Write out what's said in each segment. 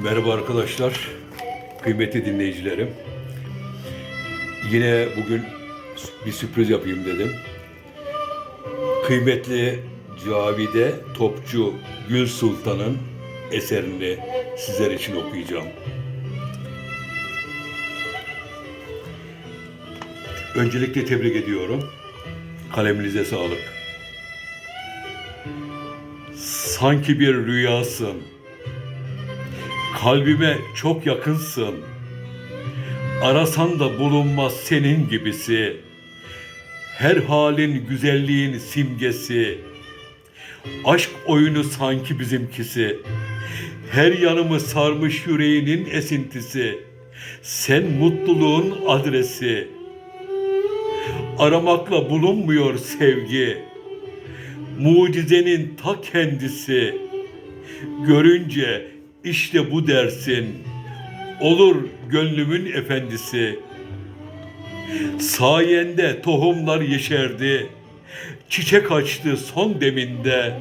Merhaba arkadaşlar, kıymetli dinleyicilerim. Yine bugün bir sürpriz yapayım dedim. Kıymetli Cavide Topçu Gül Sultan'ın eserini sizler için okuyacağım. Öncelikle tebrik ediyorum. Kaleminize sağlık. Sanki bir rüyasın. Kalbime çok yakınsın. Arasan da bulunmaz senin gibisi. Her halin güzelliğin simgesi. Aşk oyunu sanki bizimkisi. Her yanımı sarmış yüreğinin esintisi. Sen mutluluğun adresi. Aramakla bulunmuyor sevgi. Mucizenin ta kendisi. Görünce işte bu dersin. Olur gönlümün efendisi. Sayende tohumlar yeşerdi. Çiçek açtı son deminde.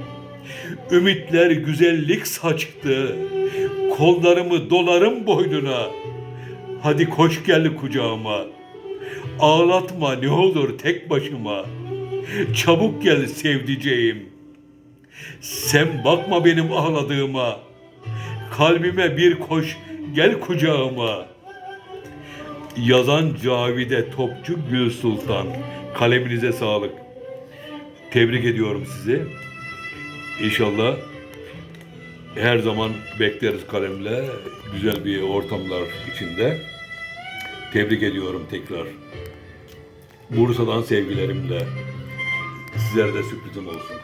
Ümitler güzellik saçtı. Kollarımı dolarım boynuna. Hadi koş gel kucağıma. Ağlatma ne olur tek başıma. Çabuk gel sevdiceğim. Sen bakma benim ağladığıma. Kalbime bir koş gel kucağıma. Yazan Cavide Topçu Gül Sultan. Kaleminize sağlık. Tebrik ediyorum sizi. İnşallah her zaman bekleriz kalemle. Güzel bir ortamlar içinde. Tebrik ediyorum tekrar. Bursa'dan sevgilerimle. Sizlere de sürprizim olsun.